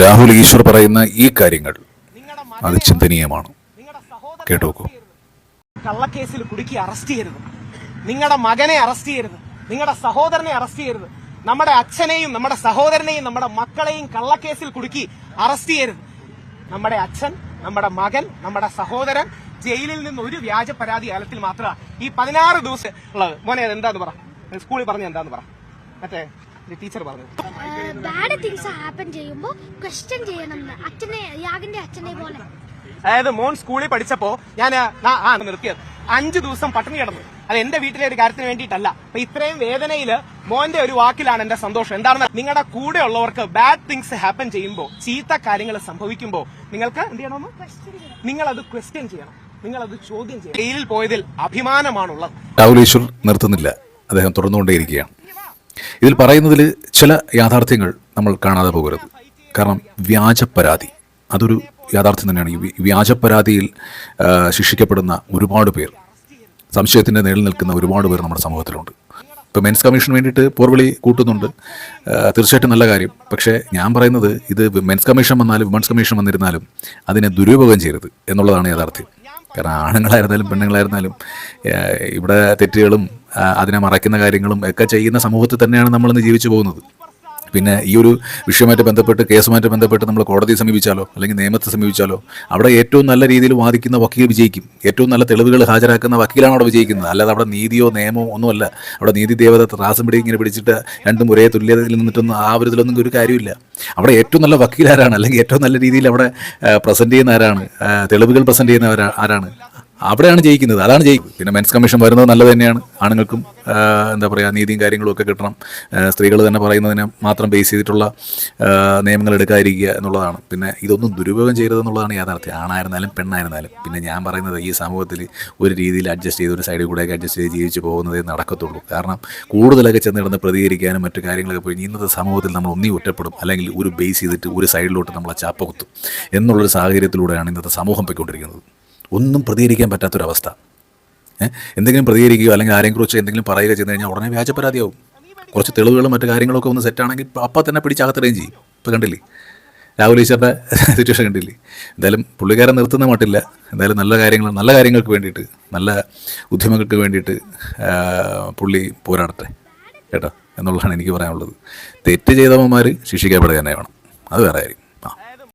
രാഹുൽ ഈശ്വർ പറയുന്ന ഈ കാര്യങ്ങൾ അത് ചിന്തനീയമാണ്. നിങ്ങളുടെ സഹോദരനെ കേട്ടു നോക്കൂ കള്ളക്കേസിൽ കുടുക്കി അറസ്റ്റ് ചെയ്യരുത്. നിങ്ങളുടെ മകനെ അറസ്റ്റ് ചെയ്യരുത്. നിങ്ങളുടെ സഹോദരനെ അറസ്റ്റ് ചെയ്യരുത്. നമ്മുടെ അച്ഛനെയും നമ്മുടെ സഹോദരനെയും നമ്മുടെ മക്കളെയും കള്ളക്കേസിൽ കുടുക്കി അറസ്റ്റ് ചെയ്യരുത്. നമ്മുടെ അച്ഛൻ നമ്മുടെ മകൻ നമ്മുടെ സഹോദരൻ ജയിലിൽ നിന്ന് ഒരു വ്യാജ പരാതി കാലത്തിൽ മാത്രമാണ് ഈ പതിനാറ് ദിവസം ഉള്ളത്. മോനെ എന്താന്ന് പറ? സ്കൂളിൽ പറഞ്ഞ എന്താന്ന് പറ? മറ്റേ ടീച്ചർ പറഞ്ഞു. ബാഡ് തിങ്സ് ഹാപ്പൻ ചെയ്യുമ്പോൾ ക്വസ്റ്റ്യൻ ചെയ്യണം അച്ഛനെ യാഗിന്റെ അച്ഛനെ പോലെ. അതായത് മോൻ സ്കൂളിൽ പഠിച്ചപ്പോ ഞാൻ ആ നിർത്തിയത്. അഞ്ചു ദിവസം പട്ടിണി കിടന്നു. അത് എന്റെ വീട്ടിലെ ഒരു കാര്യത്തിന് വേണ്ടിയിട്ടല്ല. അപ്പൊ ഇത്രയും വേദനയിൽ മോന്റെ ഒരു വാക്കിലാണ് എന്റെ സന്തോഷം. എന്താണെന്ന് നിങ്ങളുടെ കൂടെ ഉള്ളവർക്ക് ബാഡ് തിങ്സ് ഹാപ്പൻ ചെയ്യുമ്പോൾ ചീത്ത കാര്യങ്ങൾ സംഭവിക്കുമ്പോൾ നിങ്ങൾക്ക് എന്ത് ചെയ്യണമെന്ന്? നിങ്ങൾ അത് ക്വസ്റ്റ്യൻ ചെയ്യണം. നിങ്ങൾ അത് ചോദ്യം ചെയ്യണം. ജയിലിൽ പോയതിൽ അഭിമാനമാണുള്ളത്. രാഹുൽ ഈശ്വർ നിർത്തുന്നില്ല. അദ്ദേഹം തുടർന്നുകൊണ്ടേയിരിക്കുകയാണ്. ഇതിൽ പറയുന്നതിൽ ചില യാഥാർത്ഥ്യങ്ങൾ നമ്മൾ കാണാതെ പോകരുത്. കാരണം വ്യാജ പരാതി അതൊരു യാഥാർത്ഥ്യം തന്നെയാണ്. ഈ വി- വ്യാജ പരാതിയിൽ ശിക്ഷിക്കപ്പെടുന്ന ഒരുപാട് പേർ സംശയത്തിന്റെ നേരിൽ നിൽക്കുന്ന ഒരുപാട് പേർ നമ്മുടെ സമൂഹത്തിലുണ്ട്. ഇപ്പോൾ മെൻസ് കമ്മീഷന് വേണ്ടിയിട്ട് പോർവിളി കൂട്ടുന്നുണ്ട്. തീർച്ചയായിട്ടും നല്ല കാര്യം. പക്ഷേ ഞാൻ പറയുന്നത് ഇത് മെൻസ് കമ്മീഷൻ വന്നാലും വിമൻസ് കമ്മീഷൻ വന്നിരുന്നാലും അതിനെ ദുരുപയോഗം ചെയ്യരുത് എന്നുള്ളതാണ് യാഥാർത്ഥ്യം. കാരണം ആണുങ്ങളായിരുന്നാലും പെണ്ണുങ്ങളായിരുന്നാലും ഇവിടെ തെറ്റുകളും അതിനെ മറയ്ക്കുന്ന കാര്യങ്ങളും ഒക്കെ ചെയ്യുന്ന സമൂഹത്തിൽ തന്നെയാണ് നമ്മളിന്ന് ജീവിച്ചു പോകുന്നത്. പിന്നെ ഈ ഒരു വിഷയവുമായിട്ട് ബന്ധപ്പെട്ട് കേസുമായിട്ട് ബന്ധപ്പെട്ട് നമ്മൾ കോടതിയെ സമീപിച്ചാലോ അല്ലെങ്കിൽ നിയമത്തെ സമീപിച്ചാലോ അവിടെ ഏറ്റവും നല്ല രീതിയിൽ വാദിക്കുന്ന വക്കീൽ വിജയിക്കും. ഏറ്റവും നല്ല തെളിവുകൾ ഹാജരാക്കുന്ന വക്കീലാണ് അവിടെ വിജയിക്കുന്നത്. അല്ലാതെ അവിടെ നീതിയോ നിയമമോ ഒന്നുമല്ല. അവിടെ നീതി ദേവത ത്രാസം പിടി ഇങ്ങനെ പിടിച്ചിട്ട് രണ്ടും ഒരേ തുല്യതയിൽ നിന്നിട്ടൊന്നും ആ ഒരു ഇതിലൊന്നും ഒരു കാര്യമില്ല. അവിടെ ഏറ്റവും നല്ല വക്കീൽ ആരാണ് അല്ലെങ്കിൽ ഏറ്റവും നല്ല രീതിയിൽ അവിടെ പ്രസന്റ് ചെയ്യുന്ന ആരാണ്? തെളിവുകൾ പ്രസന്റ് ചെയ്യുന്നവരാ ആരാണ്? അവിടെയാണ് ജയിക്കുന്നത്. അതാണ് ജയിക്കുന്നത് പിന്നെ മെൻസ് കമ്മീഷൻ വരുന്നത് നല്ലത് തന്നെയാണ്. ആണുങ്ങൾക്കും എന്താ പറയുക നീതിയും കാര്യങ്ങളും ഒക്കെ കിട്ടണം. സ്ത്രീകൾ തന്നെ പറയുന്നതിനെ മാത്രം ബേസ് ചെയ്തിട്ടുള്ള നിയമങ്ങൾ എടുക്കാതിരിക്കുക എന്നുള്ളതാണ്. പിന്നെ ഇതൊന്നും ദുരുപയോഗം ചെയ്യരുതെന്നുള്ളതാണ് യാഥാർത്ഥ്യം. ആണായിരുന്നാലും പെണ്ണായിരുന്നാലും. പിന്നെ ഞാൻ പറയുന്നത് ഈ സമൂഹത്തിൽ ഒരു രീതിയിൽ അഡ്ജസ്റ്റ് ചെയ്ത് ഒരു സൈഡിൽ കൂടെയൊക്കെ അഡ്ജസ്റ്റ് ചെയ്ത് ജീവിച്ച് പോകുന്നതേ നടക്കത്തുള്ളൂ. കാരണം കൂടുതലൊക്കെ ചെന്ന് കിടന്ന് പ്രതികരിക്കാനും മറ്റു കാര്യങ്ങളൊക്കെ പോയി ഇന്നത്തെ സമൂഹത്തിൽ നമ്മൾ ഒന്നി ഒറ്റപ്പെടും. അല്ലെങ്കിൽ ഒരു ബേസ് ചെയ്തിട്ട് ഒരു സൈഡിലോട്ട് നമ്മളെ ചാപ്പ കുത്തും എന്നുള്ളൊരു സാഹചര്യത്തിലൂടെയാണ് ഇന്നത്തെ സമൂഹം പോയിക്കൊണ്ടിരിക്കുന്നത്. ഒന്നും പ്രതികരിക്കാൻ പറ്റാത്തൊരവസ്ഥ? എന്തെങ്കിലും പ്രതികരിക്കുകയോ അല്ലെങ്കിൽ ആരെയും കുറിച്ച് എന്തെങ്കിലും പറയുക ചെയ്ത് കഴിഞ്ഞാൽ ഉടനെ വ്യാജ പരാതിയാവും കുറച്ച് തെളിവുകളും മറ്റു കാര്യങ്ങളൊക്കെ ഒന്ന് സെറ്റാണെങ്കിൽ അപ്പം തന്നെ പിടിച്ചകത്തിടുകയും ചെയ്യും. ഇപ്പോൾ കണ്ടില്ലേ? രാഹുൽ ഈശ്വറിന്റെ സിറ്റുവേഷൻ കണ്ടില്ലേ? എന്തായാലും പുള്ളിക്കാരൻ നിർത്തുന്ന മട്ടില്ല. എന്തായാലും നല്ല കാര്യങ്ങൾ നല്ല കാര്യങ്ങൾക്ക് വേണ്ടിയിട്ട് നല്ല ഉദ്യമങ്ങൾക്ക് വേണ്ടിയിട്ട് പുള്ളി പോരാടട്ടെ. കേട്ടോ? എന്നുള്ളതാണ് എനിക്ക് പറയാനുള്ളത്. തെറ്റ് ചെയ്തവന്മാർ ശിക്ഷിക്കപ്പെടുക തന്നെ വേണം. അത് വേറെ കാര്യം.